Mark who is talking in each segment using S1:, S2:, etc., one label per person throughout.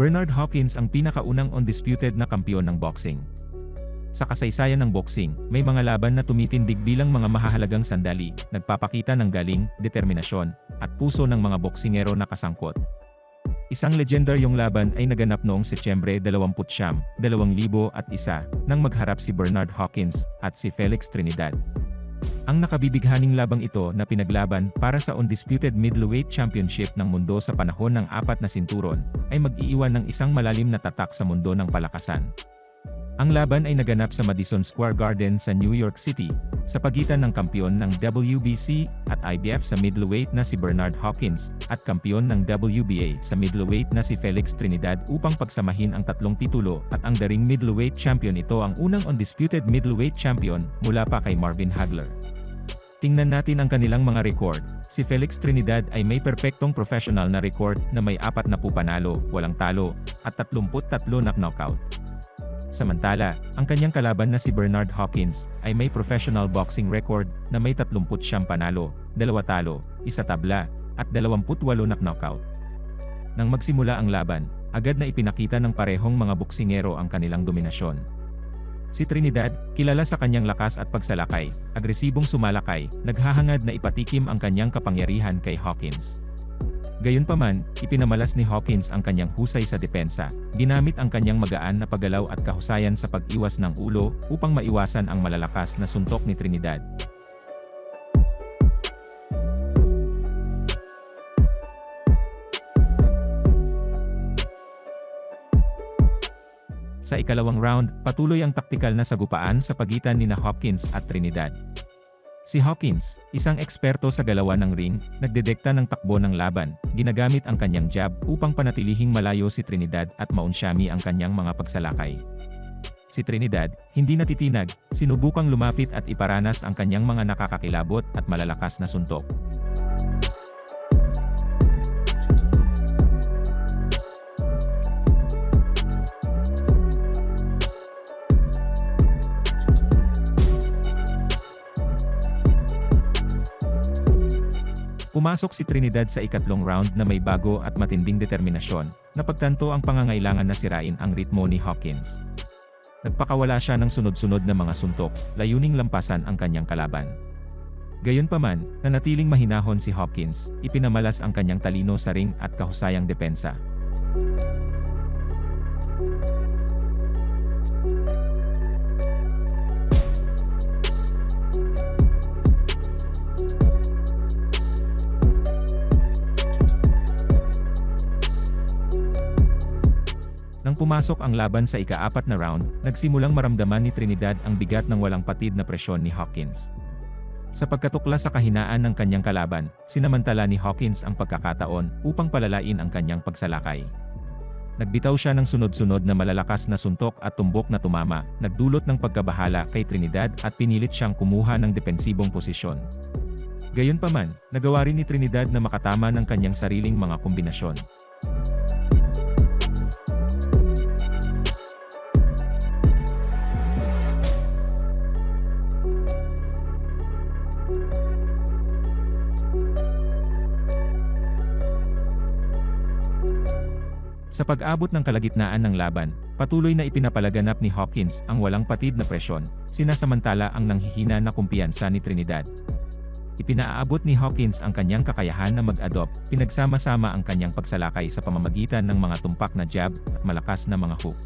S1: Bernard Hawkins ang pinakaunang undisputed na kampiyon ng boxing. Sa kasaysayan ng boxing, may mga laban na tumitindig bilang mga mahahalagang sandali, nagpapakita ng galing, determinasyon, at puso ng mga boksingero na kasangkot. Isang legendaryong laban ay naganap noong Setyembre 20, 2001 nang magharap si Bernard Hawkins at si Felix Trinidad. Ang nakabibighaning labang ito na pinaglaban para sa undisputed middleweight championship ng mundo sa panahon ng apat na sinturon, ay mag-iiwan ng isang malalim na tatak sa mundo ng palakasan. Ang laban ay naganap sa Madison Square Garden sa New York City, sa pagitan ng kampiyon ng WBC at IBF sa middleweight na si Bernard Hawkins, at kampiyon ng WBA sa middleweight na si Felix Trinidad upang pagsamahin ang tatlong titulo at ang daring middleweight champion ito ang unang undisputed middleweight champion mula pa kay Marvin Hagler. Tingnan natin ang kanilang mga record. Si Felix Trinidad ay may perpektong professional na record na may apat na pupanalo, walang talo, at 33 na knockout. Samantala, ang kanyang kalaban na si Bernard Hawkins ay may professional boxing record na may 30 siyang panalo, dalawa talo, isa tabla, at 28 na knockout. Nang magsimula ang laban, agad na ipinakita ng parehong mga boksingero ang kanilang dominasyon. Si Trinidad, kilala sa kanyang lakas at pagsalakay, agresibong sumalakay, naghahangad na ipatikim ang kanyang kapangyarihan kay Hawkins. Gayunpaman, ipinamalas ni Hawkins ang kanyang husay sa depensa, ginamit ang kanyang magaan na paggalaw at kahusayan sa pag-iwas ng ulo upang maiwasan ang malalakas na suntok ni Trinidad. Sa ikalawang round, patuloy ang taktikal na sagupaan sa pagitan ni na Hopkins at Trinidad. Si Hawkins, isang eksperto sa galawan ng ring, nagdedekta ng takbo ng laban, ginagamit ang kanyang jab upang panatilihing malayo si Trinidad at maunsyami ang kanyang mga pagsalakay. Si Trinidad, hindi natitinag, sinubukang lumapit at iparanas ang kanyang mga nakakakilabot at malalakas na suntok. Pumasok si Trinidad sa ikatlong round na may bago at matinding determinasyon, napagtanto ang pangangailangan na sirain ang ritmo ni Hawkins. Nagpakawala siya ng sunod-sunod na mga suntok, layuning lampasan ang kanyang kalaban. Gayunpaman, nanatiling mahinahon si Hawkins, ipinamalas ang kanyang talino sa ring at kahusayang depensa. Nang pumasok ang laban sa ikaapat na round, nagsimulang maramdaman ni Trinidad ang bigat ng walang patid na presyon ni Hawkins. Sa pagkatukla sa kahinaan ng kanyang kalaban, sinamantala ni Hawkins ang pagkakataon upang palalain ang kanyang pagsalakay. Nagbitaw siya ng sunod-sunod na malalakas na suntok at tumbok na tumama, nagdulot ng pagkabahala kay Trinidad at pinilit siyang kumuha ng depensibong posisyon. Gayunpaman, nagawa rin ni Trinidad na makatama ng kanyang sariling mga kombinasyon. Sa pag-abot ng kalagitnaan ng laban, patuloy na ipinapalaganap ni Hawkins ang walang patid na presyon, sinasamantala ang nanghihina na kumpiyansa ni Trinidad. Ipinaaabot ni Hawkins ang kanyang kakayahan na mag-adopt, pinagsama-sama ang kanyang pagsalakay sa pamamagitan ng mga tumpak na jab at malakas na mga hook.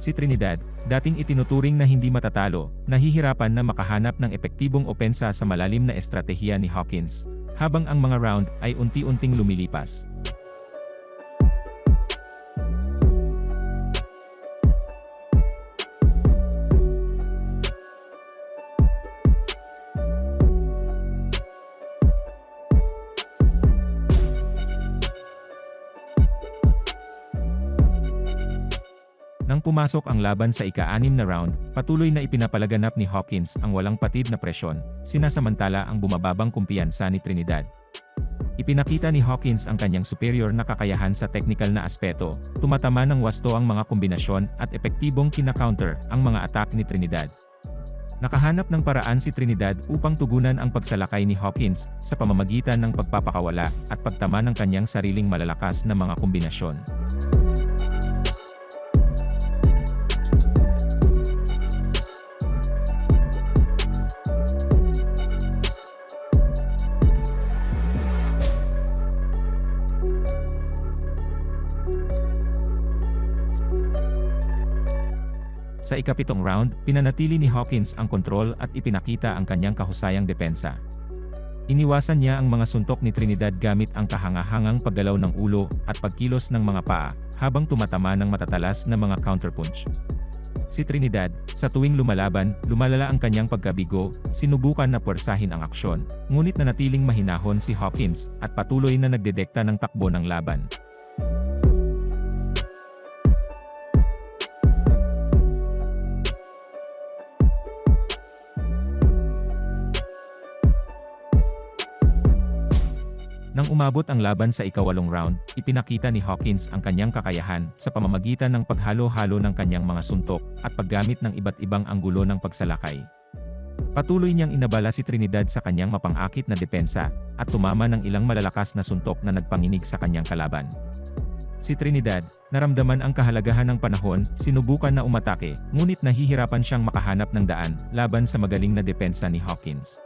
S1: Si Trinidad, dating itinuturing na hindi matatalo, nahihirapan na makahanap ng epektibong opensa sa malalim na estratehiya ni Hawkins, habang ang mga round ay unti-unting lumilipas. Nang pumasok ang laban sa ika-anim na round, patuloy na ipinapalaganap ni Hawkins ang walang patid na presyon, sinasamantala ang bumababang kumpiyansa ni Trinidad. Ipinakita ni Hawkins ang kanyang superior na kakayahan sa technical na aspeto, tumatama ng wasto ang mga kombinasyon at epektibong kina-counter ang mga attack ni Trinidad. Nakahanap ng paraan si Trinidad upang tugunan ang pagsalakay ni Hawkins sa pamamagitan ng pagpapakawala at pagtama ng kanyang sariling malalakas na mga kombinasyon. Sa ikapitong round, pinanatili ni Hawkins ang kontrol at ipinakita ang kanyang kahusayang depensa. Iniwasan niya ang mga suntok ni Trinidad gamit ang kahangahangang paggalaw ng ulo at pagkilos ng mga paa, habang tumatama ng matatalas na mga counterpunch. Si Trinidad, sa tuwing lumalaban, lumalala ang kanyang pagkabigo, sinubukan na puwersahin ang aksyon, ngunit nanatiling mahinahon si Hawkins, at patuloy na nagdedekta ng takbo ng laban. Nang umabot ang laban sa ikawalong round, ipinakita ni Hawkins ang kanyang kakayahan sa pamamagitan ng paghalo-halo ng kanyang mga suntok at paggamit ng iba't ibang anggulo ng pagsalakay. Patuloy niyang inabala si Trinidad sa kanyang mapangakit na depensa at tumama ng ilang malalakas na suntok na nagpanginig sa kanyang kalaban. Si Trinidad, naramdaman ang kahalagahan ng panahon, sinubukan na umatake, ngunit nahihirapan siyang makahanap ng daan laban sa magaling na depensa ni Hawkins.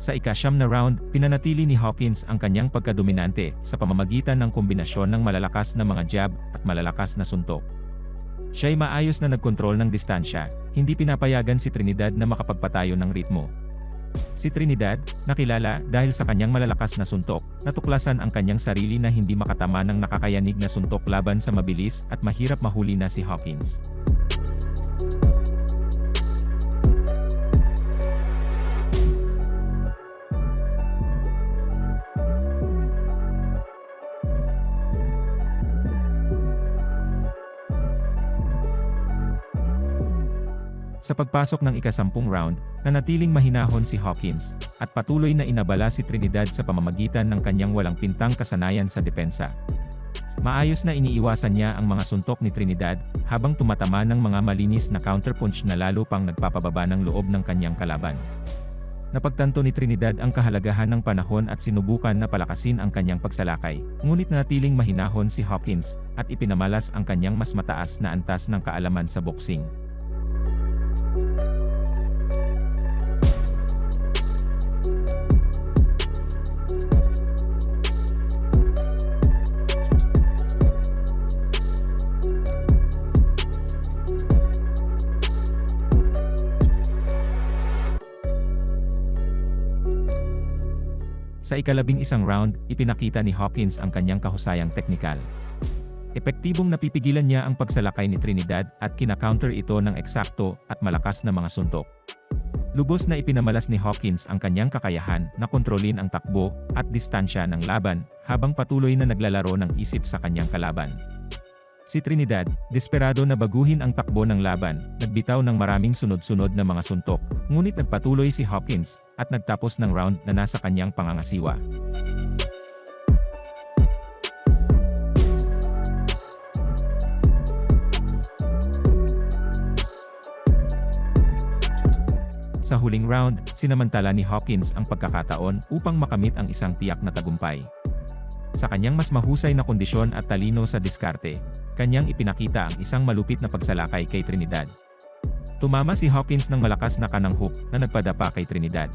S1: Sa ikasyam na round, pinanatili ni Hawkins ang kanyang pagkadominante sa pamamagitan ng kombinasyon ng malalakas na mga jab at malalakas na suntok. Siya'y maayos na nagkontrol ng distansya, hindi pinapayagan si Trinidad na makapagpatayo ng ritmo. Si Trinidad, nakilala dahil sa kanyang malalakas na suntok, natuklasan ang kanyang sarili na hindi makatama ng nakakayanig na suntok laban sa mabilis at mahirap mahuli na si Hawkins. Sa pagpasok ng ikasampung round, nanatiling mahinahon si Hawkins, at patuloy na inabala si Trinidad sa pamamagitan ng kanyang walang pintang kasanayan sa depensa. Maayos na iniiwasan niya ang mga suntok ni Trinidad, habang tumatama ng mga malinis na counterpunch na lalo pang nagpapababa ng loob ng kanyang kalaban. Napagtanto ni Trinidad ang kahalagahan ng panahon at sinubukan na palakasin ang kanyang pagsalakay, ngunit natiling mahinahon si Hawkins, at ipinamalas ang kanyang mas mataas na antas ng kaalaman sa boxing. Sa ikalabing isang round, ipinakita ni Hawkins ang kanyang kahusayang teknikal. Epektibong napipigilan niya ang pagsalakay ni Trinidad at kina-counter ito ng eksakto at malakas na mga suntok. Lubos na ipinamalas ni Hawkins ang kanyang kakayahan na kontrolin ang takbo at distansya ng laban habang patuloy na naglalaro ng isip sa kanyang kalaban. Si Trinidad, desperado na baguhin ang takbo ng laban, nagbitaw ng maraming sunod-sunod na mga suntok, ngunit nagpatuloy si Hawkins, at nagtapos ng round na nasa kanyang pangangasiwa. Sa huling round, sinamantala ni Hawkins ang pagkakataon upang makamit ang isang tiyak na tagumpay. Sa kanyang mas mahusay na kondisyon at talino sa diskarte, kanyang ipinakita ang isang malupit na pagsalakay kay Trinidad. Tumama si Hawkins ng malakas na kanang hook na nagpadapa kay Trinidad.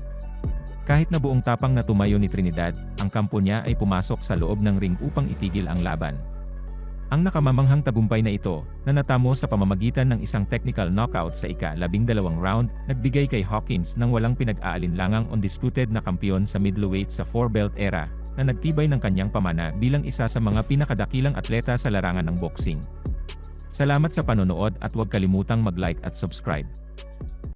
S1: Kahit na buong tapang na tumayo ni Trinidad, ang kampo niya ay pumasok sa loob ng ring upang itigil ang laban. Ang nakamamanghang tagumpay na ito, na natamo sa pamamagitan ng isang technical knockout sa ika-labing dalawang round, nagbigay kay Hawkins ng walang pinag-aalinlangang undisputed na kampiyon sa middleweight sa 4-belt era, na nagtibay ng kanyang pamana bilang isa sa mga pinakadakilang atleta sa larangan ng boxing. Salamat sa panonood at huwag kalimutang mag-like at subscribe.